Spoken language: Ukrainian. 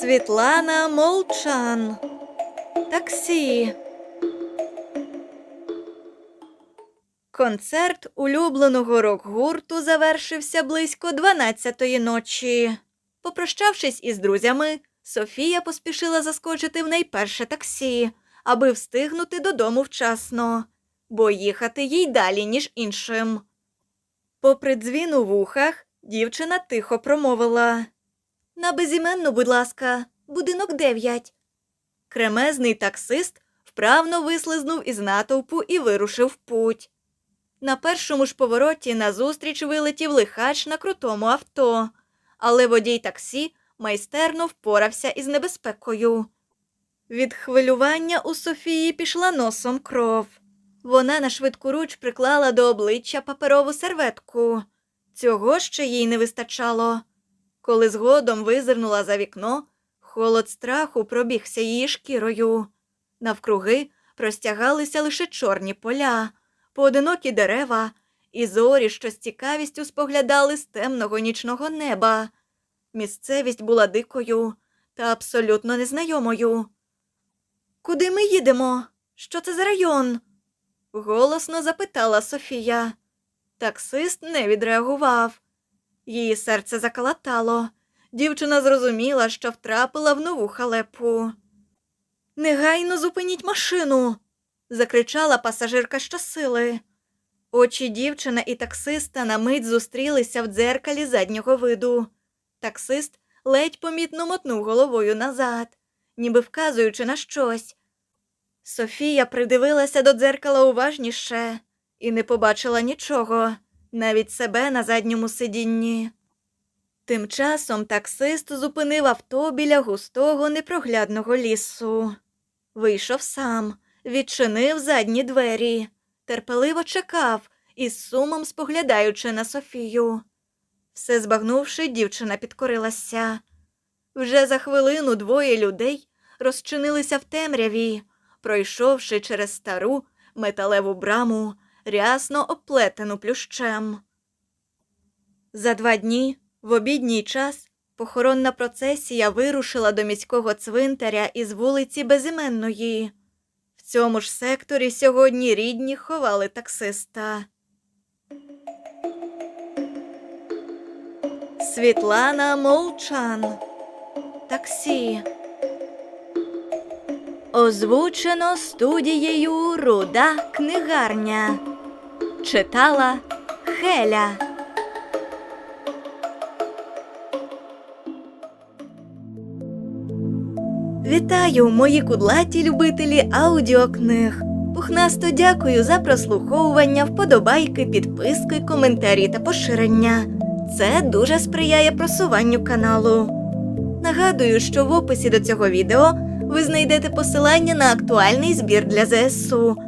Світлана Молчан. Таксі. Концерт улюбленого рок-гурту завершився близько 12-ї ночі. Попрощавшись із друзями, Софія поспішила заскочити в найперше таксі, аби встигнути додому вчасно, бо їхати їй далі, ніж іншим. Попри дзвін у вухах, дівчина тихо промовила На безіменну, будь ласка, будинок 9. Кремезний таксист вправно вислизнув із натовпу і вирушив в путь. На першому ж повороті назустріч вилетів лихач на крутому авто, але водій таксі майстерно впорався із небезпекою. Від хвилювання у Софії пішла носом кров. Вона на швидку руч приклала до обличчя паперову серветку. Цього ще їй не вистачало. Коли згодом визирнула за вікно, холод страху пробігся її шкірою. Навкруги простягалися лише чорні поля поодинокі дерева і зорі, що з цікавістю споглядали з темного нічного неба. Місцевість була дикою та абсолютно незнайомою. Куди ми їдемо? Що це за район? голосно запитала Софія. Таксист не відреагував. Її серце заколотало. Дівчина зрозуміла, що втрапила в нову халепу. Негайно зупиніть машину закричала пасажирка щосили. Очі дівчина і таксиста на мить зустрілися в дзеркалі заднього виду. Таксист ледь помітно мотнув головою назад, ніби вказуючи на щось. Софія придивилася до дзеркала уважніше і не побачила нічого, навіть себе на задньому сидінні. Тим часом таксист зупинив авто біля густого непроглядного лісу. Вийшов сам відчинив задні двері, терпеливо чекав, із сумом споглядаючи на Софію. Все збагнувши, дівчина підкорилася. Вже за хвилину двоє людей розчинилися в темряві, пройшовши через стару металеву браму, рясно оплетену плющем. За два дні, в обідній час, похоронна процесія вирушила до міського цвинтаря із вулиці Безіменної. В цьому ж секторі сьогодні рідні ховали таксиста. Світлана Молчан. Таксі. Озвучено студією Руда книгарня. Читала Хеля. Вітаю, мої кудлаті любителі аудіокниг. пухнасто дякую за прослуховування, вподобайки, підписки, коментарі та поширення. Це дуже сприяє просуванню каналу. Нагадую, що в описі до цього відео ви знайдете посилання на актуальний збір для ЗСУ.